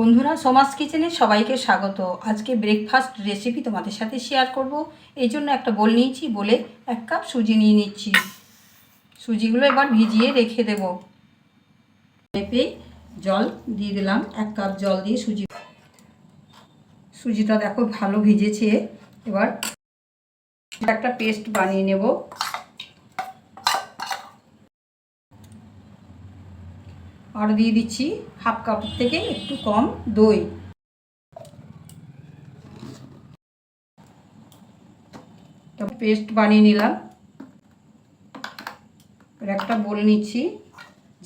বন্ধুরা, সমাজ কিচেনে সবাইকে স্বাগত। আজকে ব্রেকফাস্ট রেসিপি তোমাদের সাথে শেয়ার করব। এই জন্য একটা বোল নিয়েছি বলে এক কাপ সুজি নিয়ে নিচ্ছি। সুজিগুলো এবার ভিজিয়ে রেখে দেব। মেপে জল দিয়ে দিলাম, এক কাপ জল দিয়ে সুজি। সুজিটা দেখো ভালো ভিজেছে। এবার একটা পেস্ট বানিয়ে নেব। আর দিয়ে দিচ্ছি হাফ কাপ থেকে একটু কম দই। পেস্ট বানিয়ে নিলাম। একটা বলে নিচ্ছি,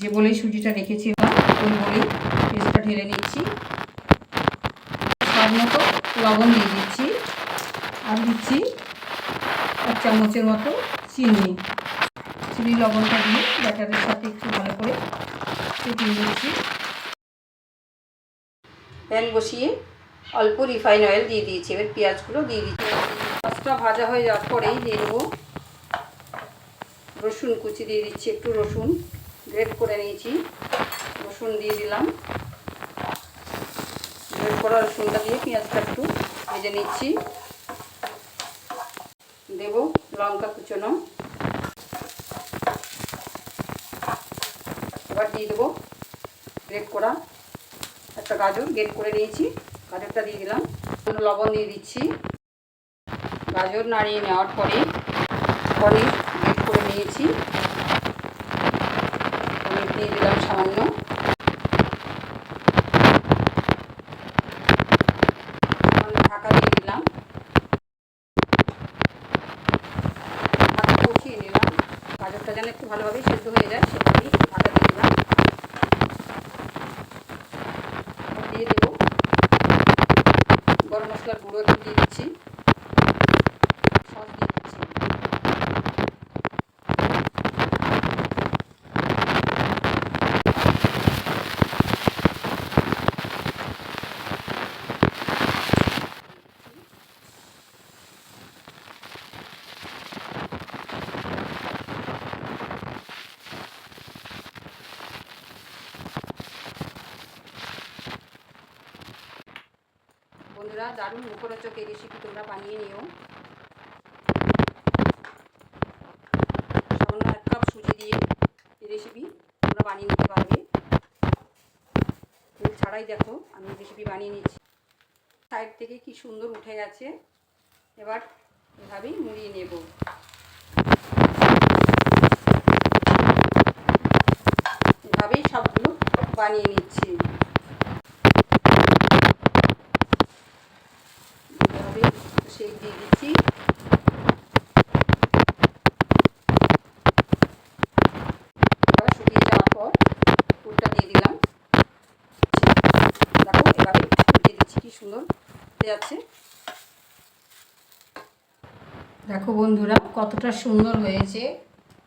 যে বলেই সুজিটা রেখেছিলাম, ওই বলেই পেস্টটা ঢেলে নিচ্ছি। স্বাদ মতো লবণ দিয়ে দিচ্ছি, আর দিচ্ছি এক চামচের মতো চিনি। চিনি, লবণটা দিয়ে ব্যাটারের সাথে একটু ভালো করে প্যান বসিয়ে অল্প রিফাইন অয়েল দিয়ে দিয়েছি। এবার পেঁয়াজগুলো দিয়ে দিচ্ছি। মাছটা ভাজা হয়ে যাওয়ার পরেই দিয়ে দেবো রসুন কুচি দিয়ে দিচ্ছি। একটু রসুন গ্রেট করে নিয়েছি। রসুন দিয়ে দিলাম। গ্রেট করা রসুনটা দিয়ে পেঁয়াজটা একটু ভেজে নিচ্ছি। দেব লঙ্কা কুচোনো। এবার দিয়ে দেবো। গ্রেট করা একটা গাজর গ্রেট করে নিয়েছি গাজরটা দিয়ে দিলাম। লবণ দিয়ে দিচ্ছি। গাজর নাড়িয়ে নেওয়ার পরে পনির গ্রেট করে নিয়েছি। পনির দিয়ে দিলাম সামান্য। ঢাকা দিয়ে দিলাম। নিলাম। গাজরটা যেন একটু ভালোভাবে সেদ্ধ হয়ে যায় দিয়ে ঢাকা দিয়ে দিলাম দিয়ে দেবো। গরম মশলার গুঁড়ো একটু দিয়ে দিচ্ছি সস দিয়ে দিচ্ছি বন্ধুরা দারুণ মুখরোচক এই রেসিপি তোমরা বানিয়ে নিও। সামান্য এক কাপ সুজি দিয়ে এই রেসিপি তোমরা বানিয়ে নিতে পারবে। ছাড়াই দেখো, আমি রেসিপি বানিয়ে নিচ্ছি। সাইড থেকে কি সুন্দর উঠে গেছে। এবার এভাবেই মুড়িয়ে নেব। এভাবেই সবগুলো বানিয়ে নিচ্ছি এভাবে দিয়ে দিচ্ছি দেখো বন্ধুরা, কতটা সুন্দর হয়েছে,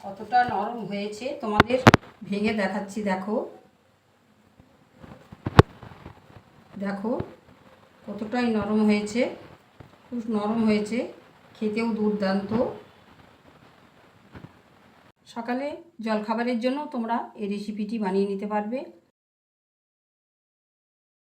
কতটা নরম হয়েছে, তোমাদের ভেঙে দেখাচ্ছি, দেখো। দেখো, কতটাই নরম হয়েছে। খুব নরম হয়েছে খেতেও দুর্দান্ত। সকালে জলখাবারের জন্য তোমরা এই রেসিপিটি বানিয়ে নিতে পারবে।